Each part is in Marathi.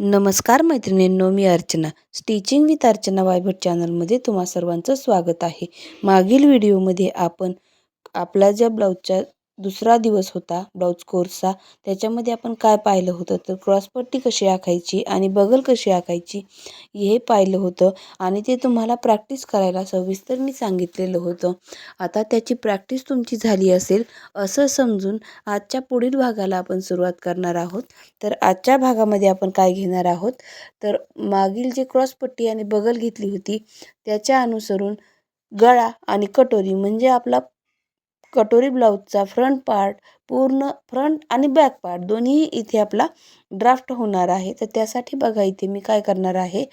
नमस्कार मैत्रिणींनो मी अर्चना. स्टिचिंग विथ अर्चना वायभट चॅनलमध्ये तुम्हा सर्वांचं स्वागत आहे. मागील व्हिडिओमध्ये आपण आपला ज्या ब्लाऊजच्या दुसरा दिवस होता ब्लाऊज कोर्सचा. त्याच्यामध्ये आपण काय पाहिलं होतं? तर क्रॉसपट्टी कशी आखायची आणि बगल कशी आखायची हे पाहिलं होतं आणि ते तुम्हाला प्रॅक्टिस करायला सविस्तर मी सांगितलेलं होतं. आता त्याची प्रॅक्टिस तुमची झाली असेल असं समजून आजच्या पुढील भागाला आपण सुरुवात करणार आहोत. तर आजच्या भागामध्ये आपण काय घेणार आहोत? तर मागील जे क्रॉसपट्टी आणि बगल घेतली होती त्याच्या अनुसरून गळा आणि कटोरी म्हणजे आपला कटोरी ब्लाऊजचा फ्रंट पार्ट पूर्ण फ्रंट आणि बॅक पार्ट दोन्ही इथे आपला ड्राफ्ट होणार आहे. तर त्यासाठी बघा इथे मी काय करणार आहे.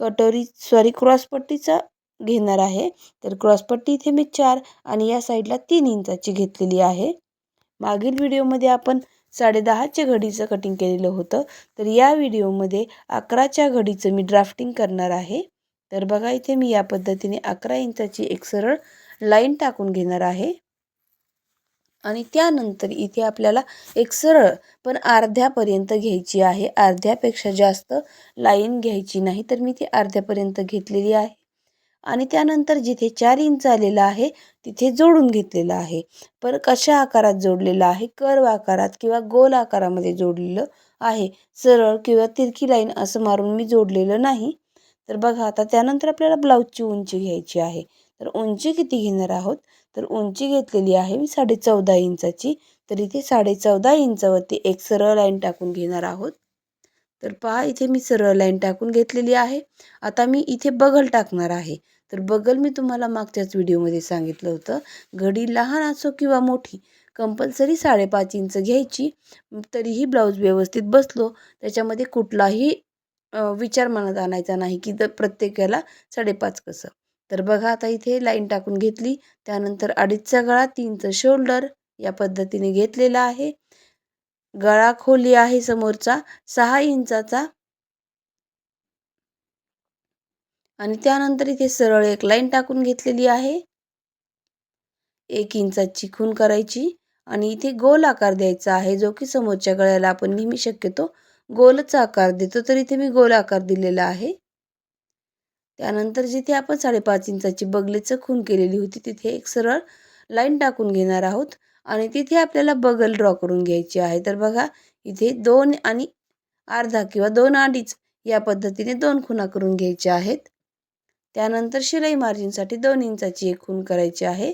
कटोरी सॉरी क्रॉसपट्टीचा घेणार आहे. तर क्रॉसपट्टी इथे मी चार आणि या साईडला तीन इंचाची घेतलेली आहे. मागील व्हिडिओमध्ये आपण साडेदहाच्या घडीचं कटिंग केलेलं होतं. तर या व्हिडिओमध्ये अकराच्या घडीचं मी ड्राफ्टिंग करणार आहे. तर बघा इथे मी या पद्धतीने अकरा इंचाची एक सरळ लाईन टाकून घेणार आहे. आणि त्यानंतर इथे आपल्याला एक सरळ पण अर्ध्यापर्यंत घ्यायची आहे. अर्ध्यापेक्षा जास्त लाईन घ्यायची नाही तर मी ती अर्ध्यापर्यंत घेतलेली आहे. आणि त्यानंतर जिथे चार इंच आलेलं आहे तिथे जोडून घेतलेलं आहे. पण कशा आकारात जोडलेलं आहे? कर्व आकारात किंवा गोल आकारामध्ये जोडलेलं आहे. सरळ किंवा तिरकी लाईन असं मारून मी जोडलेलं नाही. तर बघा आता त्यानंतर आपल्याला ब्लाऊजची उंची घ्यायची आहे. तर उंची किती घेणार आहोत? तर उंची घेतलेली आहे मी साडे चौदा इंचाची. तर इथे साडे चौदा इंचावरती एक सरळ लाईन टाकून घेणार आहोत. तर पहा इथे मी सरळ लाईन टाकून घेतलेली आहे. आता मी इथे बगल टाकणार आहे. तर बगल मी तुम्हाला मागच्याच व्हिडिओमध्ये सांगितलं होतं. घडी लहान असो किंवा मोठी कंपल्सरी साडेपाच इंच घ्यायची. तरीही ब्लाऊज व्यवस्थित बसलो. त्याच्यामध्ये कुठलाही विचार मनात आणायचा नाही की तर प्रत्येकाला साडेपाच कसं. तर बघा आता इथे लाईन टाकून घेतली. त्यानंतर अडीचचा गळा तीनचं शोल्डर या पद्धतीने घेतलेला आहे. गळा खोली आहे समोरचा सहा इंचाचा. आणि त्यानंतर इथे सरळ एक लाईन टाकून घेतलेली आहे. एक इंचाची खून करायची आणि इथे गोल आकार द्यायचा आहे जो की समोरच्या गळ्याला आपण नेहमी शक्यतो गोलचा आकार देतो. तर इथे मी गोल आकार दिलेला आहे. त्यानंतर जिथे आपण साडेपाच इंचाची बगलेचं खून केलेली होती तिथे एक सरळ लाईन टाकून घेणार आहोत आणि तिथे आपल्याला बगल ड्रॉ करून घ्यायची आहे. तर बघा इथे दोन आणि अर्धा किंवा दोन अडीच या पद्धतीने दोन खुणा करून घ्यायच्या आहेत. त्यानंतर शिलाई मार्जिनसाठी दोन इंचाची एक खून करायची आहे.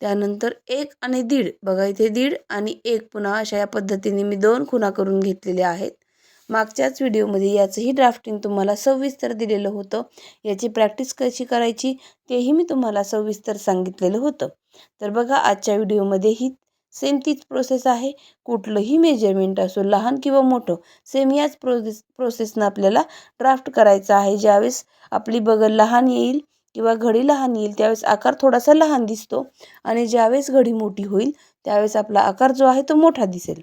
त्यानंतर एक आणि दीड बघा इथे दीड आणि एक पुन्हा अशा या पद्धतीने मी दोन खुणा करून घेतलेल्या आहेत. मागच्याच व्हिडिओमध्ये याचंही ड्राफ्टिंग तुम्हाला सविस्तर दिलेलं होतं. याची प्रॅक्टिस कशी करायची तेही मी तुम्हाला सविस्तर सांगितलेलं होतं. तर बघा आजच्या व्हिडिओमध्ये ही सेम तीच प्रोसेस आहे. कुठलंही मेजरमेंट असो लहान किंवा मोठं सेम याच प्रोसेस प्रोसेसनं आपल्याला ड्राफ्ट करायचं आहे. ज्यावेळेस आपली बगल लहान येईल किंवा घडी लहान येईल त्यावेळेस आकार थोडासा लहान दिसतो. आणि ज्यावेळेस घडी मोठी होईल त्यावेळेस आपला आकार जो आहे तो मोठा दिसेल.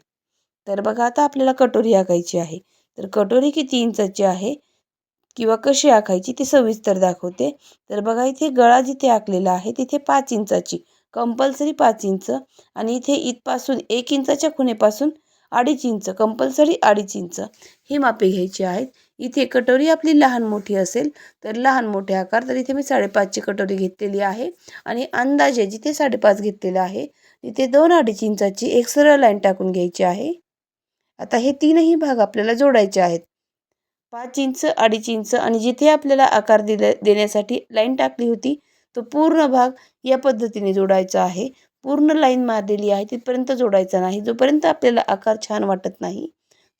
तर बघा आता आपल्याला कटोरी आखायची आहे. तर कटोरी किती इंचाची आहे किंवा कशी आखायची ती सविस्तर दाखवते. तर बघा इथे गळा जिथे आखलेला आहे तिथे पाच इंचाची कंपल्सरी पाच इंच आणि इथे इथपासून एक इंचाच्या खुणेपासून अडीच इंच कंपल्सरी अडीच इंच ही मापे घ्यायची आहेत. इथे कटोरी आपली लहान मोठी असेल तर लहान मोठे आकार तर इथे मी साडेपाचची कटोरी घेतलेली आहे आणि अंदाजे जिथे साडेपाच घेतलेलं आहे तिथे दोन अडीच इंचाची एक सरळ लाईन टाकून घ्यायची आहे. आता हे तीनही भाग आपल्याला जोडायचे आहेत. पाच इंच अडीच इंच आणि जिथे आपल्याला आकार दिले देण्यासाठी लाईन टाकली होती तो पूर्ण भाग या पद्धतीने जोडायचा आहे. पूर्ण लाईन मारलेली आहे तिथपर्यंत जोडायचा नाही. जोपर्यंत आपल्याला आकार छान वाटत नाही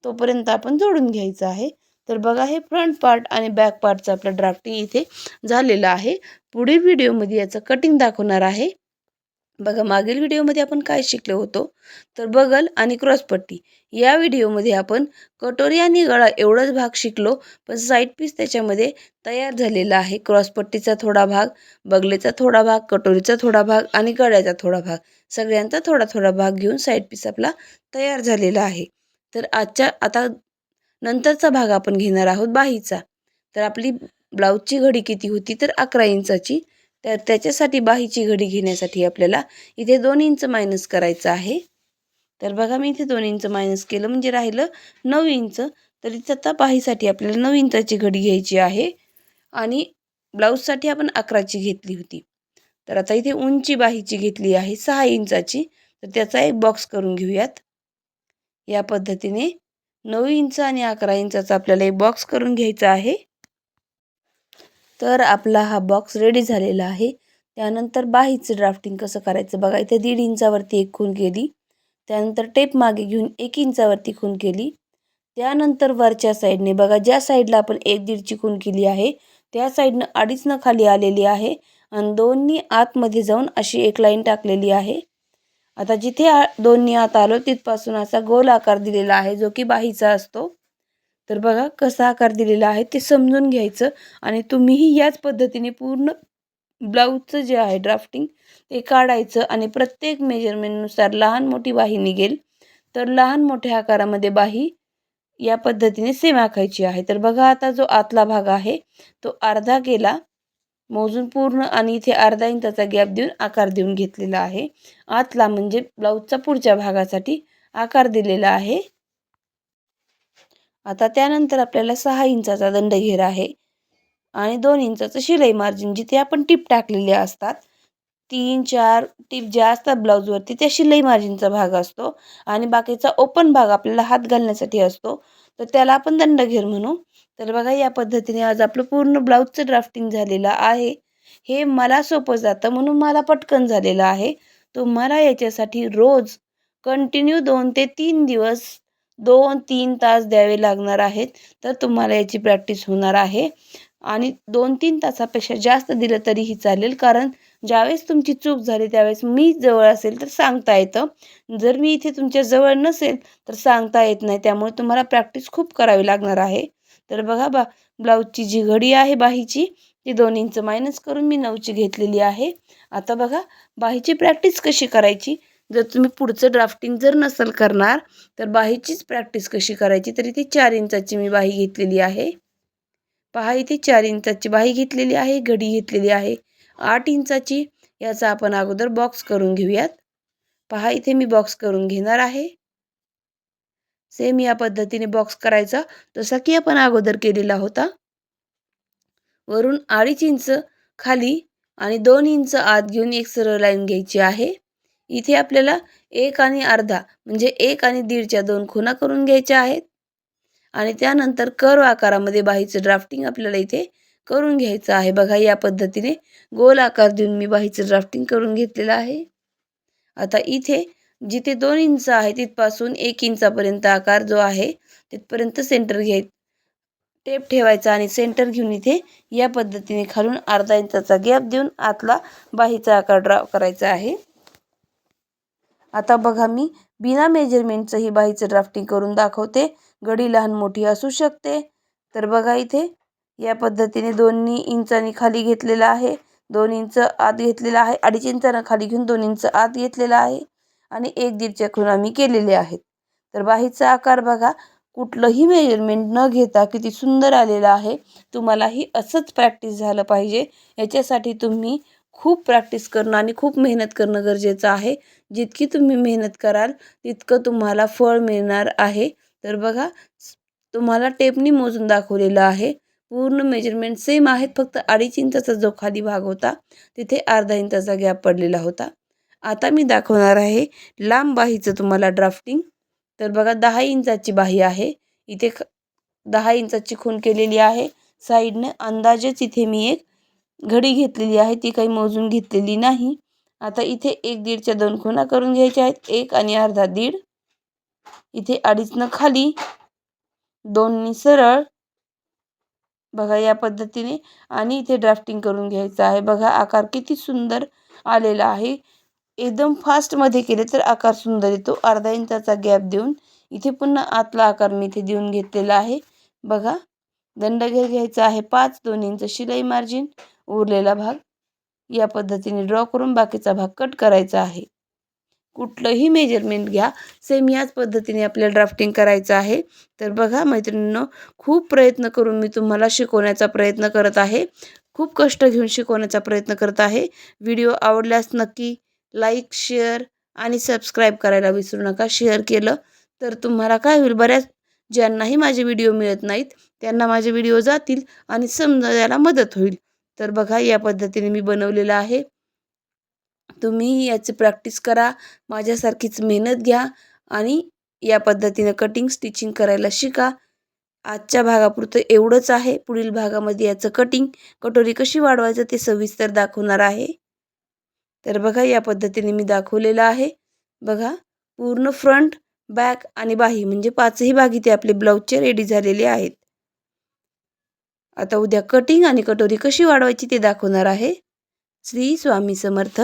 तोपर्यंत आपण जोडून घ्यायचं आहे. तर बघा हे फ्रंट पार्ट आणि बॅक पार्टचं आपलं ड्राफ्टिंग इथे झालेलं आहे. पुढील व्हिडिओमध्ये याचं कटिंग दाखवणार आहे. बघा मागील व्हिडिओमध्ये आपण काय शिकलो होतो? तर बगल आणि क्रॉसपट्टी. या व्हिडिओमध्ये आपण कटोरी आणि गळा एवढाच भाग शिकलो पण साईड पीस त्याच्यामध्ये तयार झालेला आहे. क्रॉसपट्टीचा थोडा भाग बगलेचा थोडा भाग कटोरीचा थोडा भाग आणि गळ्याचा थोडा भाग. सगळ्यांचा थोडा थोडा भाग घेऊन साईड पीस आपला तयार झालेला आहे. तर आजच्या आता नंतरचा भाग आपण घेणार आहोत बाहीचा. तर आपली ब्लाऊजची घडी किती होती? तर अकरा इंचाची. तर त्याच्यासाठी बाहीची घडी घेण्यासाठी आपल्याला इथे दोन इंच मायनस करायचं आहे. तर बघा मी इथे दोन इंच मायनस केलं म्हणजे राहिलं नऊ इंच. तर इथं आता बाहीसाठी आपल्याला नऊ इंचाची घडी घ्यायची आहे. आणि ब्लाऊजसाठी आपण अकराची घेतली होती. तर आता इथे उंची बाहीची घेतली आहे सहा इंचाची. तर त्याचा एक बॉक्स करून घेऊयात. या पद्धतीने नऊ इंच आणि अकरा इंचाचा आपल्याला एक बॉक्स करून घ्यायचा आहे. तर आपला हा बॉक्स रेडी झालेला आहे. त्यानंतर बाहीचं ड्राफ्टिंग कसं करायचं? बघा इथे दीड इंचावरती एक खून केली. त्यानंतर टेप मागे घेऊन एक इंचावरती खून केली. त्यानंतर वरच्या साईडने बघा ज्या साईडला आपण एक दीडची खून केली आहे त्या साईडनं अडीचनं खाली आलेली आहे आणि दोन्ही आतमध्ये जाऊन अशी एक लाईन टाकलेली आहे. आता जिथे आ दोन्ही आत आलो तिथपासून असा गोल आकार दिलेला आहे जो की बाहीचा असतो. तर बघा कसा आकार दिलेला आहे ते समजून घ्यायचं. आणि तुम्हीही याच पद्धतीने पूर्ण ब्लाऊजचं जे आहे ड्राफ्टिंग ते काढायचं आणि प्रत्येक मेजरमेंटनुसार लहान मोठी बाही निघेल. तर लहान मोठ्या आकारामध्ये बाही या पद्धतीने सेम आखायची आहे. तर बघा आता जो आतला भाग आहे तो अर्धा केला मोजून पूर्ण आणि इथे अर्धा इंचाचा गॅप देऊन आकार देऊन घेतलेला आहे. आतला म्हणजे ब्लाऊजचा पुढच्या भागासाठी आकार दिलेला आहे. आता त्यानंतर आपल्याला सहा इंचाचा दंड घेर आहे. आणि दोन इंचाचं शिलाई मार्जिन जिथे आपण टिप टाकलेले असतात तीन चार टिप ज्या असतात ब्लाऊजवरती त्या शिलाई मार्जिनचा भाग असतो. आणि बाकीचा ओपन भाग आपल्याला हात घालण्यासाठी असतो. तर त्याला आपण दंडघेर म्हणू. तर बघा या पद्धतीने आज आपलं पूर्ण ब्लाऊजचं ड्राफ्टिंग झालेलं आहे. हे मला सोपं जातं म्हणून मला पटकन झालेलं आहे. तुम्हाला याच्यासाठी रोज कंटिन्यू दोन ते तीन दिवस दोन तीन तास द्यावे लागणार आहेत तर तुम्हाला याची प्रॅक्टिस होणार आहे. आणि दोन तीन तासापेक्षा जास्त दिलं तरीही चालेल कारण ज्यावेळेस तुमची चूक झाली त्यावेळेस मी जवळ असेल तर सांगता येतं. जर मी इथे तुमच्या जवळ नसेल तर सांगता येत नाही त्यामुळे तुम्हाला प्रॅक्टिस खूप करावी लागणार आहे. तर बघा बा ब्लाऊजची जी घडी आहे बाहीची ती दोन इंच मायनस करून मी नऊची घेतलेली आहे. आता बघा बाहीची प्रॅक्टिस कशी करायची? जर तुम्ही पुढचं ड्राफ्टिंग जर नसेल करणार तर बाहीचीच प्रॅक्टिस कशी करायची? तर इथे चार इंचाची मी बाही घेतलेली आहे. पहा इथे चार इंचाची बाही घेतलेली आहे घडी घेतलेली आहे. आठ इंचाची याचा आपण अगोदर बॉक्स करून घेऊयात. पहा इथे मी बॉक्स करून घेणार आहे. सेम या पद्धतीने बॉक्स करायचा जसा की आपण अगोदर केलेला होता. वरून अडीच इंच खाली आणि दोन इंच आत घेऊन एक सरळ लाईन घ्यायची आहे. इथे आपल्याला एक आणि अर्धा म्हणजे एक आणि दीडच्या दोन खुणा करून घ्यायच्या आहेत. आणि त्यानंतर कर्व आकारामध्ये बाहीचं ड्राफ्टिंग आपल्याला इथे करून घ्यायचं आहे. बघा या पद्धतीने गोल आकार देऊन मी बाहीचं ड्राफ्टिंग करून घेतलेलं आहे. आता इथे जिथे दोन इंच आहे तिथपासून एक इंचापर्यंत आकार जो आहे तिथपर्यंत सेंटर घ्याय टेप ठेवायचा आणि सेंटर घेऊन इथे या पद्धतीने खालून अर्धा इंचाचा गॅप देऊन आतला बाहीचा आकार ड्रॉ करायचा आहे. आता बघा मी बिना मेजरमेंटचं ही बाहीचं ड्राफ्टिंग करून दाखवते. गडी लहान मोठी असू शकते. तर बघा इथे या पद्धतीने दोन्ही इंचांनी खाली घेतलेला आहे. दोन इंच आत घेतलेला आहे. अडीच इंचानं खाली घेऊन दोन इंच आत घेतलेला आहे. आणि एक दीडच्या खुणा आम्ही केलेले आहेत. तर बाहीचा आकार बघा कुठलंही मेजरमेंट न घेता किती सुंदर आलेला आहे. तुम्हालाही असंच प्रॅक्टिस झालं पाहिजे. याच्यासाठी तुम्ही खूप प्रॅक्टिस करणं आणि खूप मेहनत करणं गरजेचं आहे. जितकी तुम्ही मेहनत कराल तितकं तुम्हाला फळ मिळणार आहे. तर बघा तुम्हाला टेपनी मोजून दाखवलेलं आहे. पूर्ण मेजरमेंट सेम आहेत फक्त अडीच इंचाचा जो खाली भाग होता तिथे अर्धा इंचाचा गॅप पडलेला होता. आता मी दाखवणार आहे लांब बाहीचं तुम्हाला ड्राफ्टिंग तर बघा दहा इंचाची बाही आहे. इथे ख दहा इंचाची खून केलेली आहे. साईडने अंदाजेच इथे मी एक घडी घेतलेली आहे ती काही मोजून घेतलेली नाही. आता इथे एक दीडच्या दोन खुणा करून घ्यायच्या आहेत. एक आणि अर्धा दीड. इथे अडीचनं खाली. दोननी सरळ. बघा या पद्धतीने. आणि इथे ड्राफ्टिंग करून घ्यायचं आहे. बघा आकार किती सुंदर आलेला आहे. एकदम फास्टमध्ये केले तर आकार सुंदर येतो. अर्धा इंचाचा गॅप देऊन. इथे पुन्हा आतला आकार मी इथे देऊन घेतलेला आहे. बघा दंडघेर घ्यायचा आहे. पाच दोन इंच शिलाई मार्जिन उरलेला भाग या पद्धतीने ड्रॉ करून बाकीचा भाग कट करायचा आहे. कुठलंही मेजरमेंट घ्या. सेम याच पद्धतीने आपल्याला ड्राफ्टिंग करायचं आहे. तर बघा मैत्रिणींनो खूप प्रयत्न करून मी तुम्हाला शिकवण्याचा प्रयत्न करत आहे. खूप कष्ट घेऊन शिकवण्याचा प्रयत्न करत आहे. व्हिडिओ आवडल्यास नक्की लाईक शेअर आणि सबस्क्राईब करायला विसरू नका. शेअर केलं तर तुम्हाला काय होईल? बऱ्याच ज्यांनाही माझे व्हिडिओ मिळत नाहीत त्यांना माझे व्हिडिओ जातील आणि समजायला मदत होईल. तर बघा या पद्धतीने मी बनवलेलं आहे. तुम्ही याची प्रॅक्टिस करा माझ्यासारखीच मेहनत घ्या आणि या पद्धतीनं कटिंग स्टिचिंग करायला शिका. आजच्या भागापुरतं एवढंच आहे. पुढील भागामध्ये याचं कटिंग कटोरी कशी वाढवायचं ते सविस्तर दाखवणार आहे. तर बघा या पद्धतीने मी दाखवलेलं आहे. बघा पूर्ण फ्रंट बॅक आणि बाही म्हणजे पाचही भाग इथे आपले ब्लाऊजचे रेडी झालेले आहेत. आता उद्या कटिंग आणि कटोरी कशी वाढवायची ते दाखवणार आहे. श्री स्वामी समर्थ.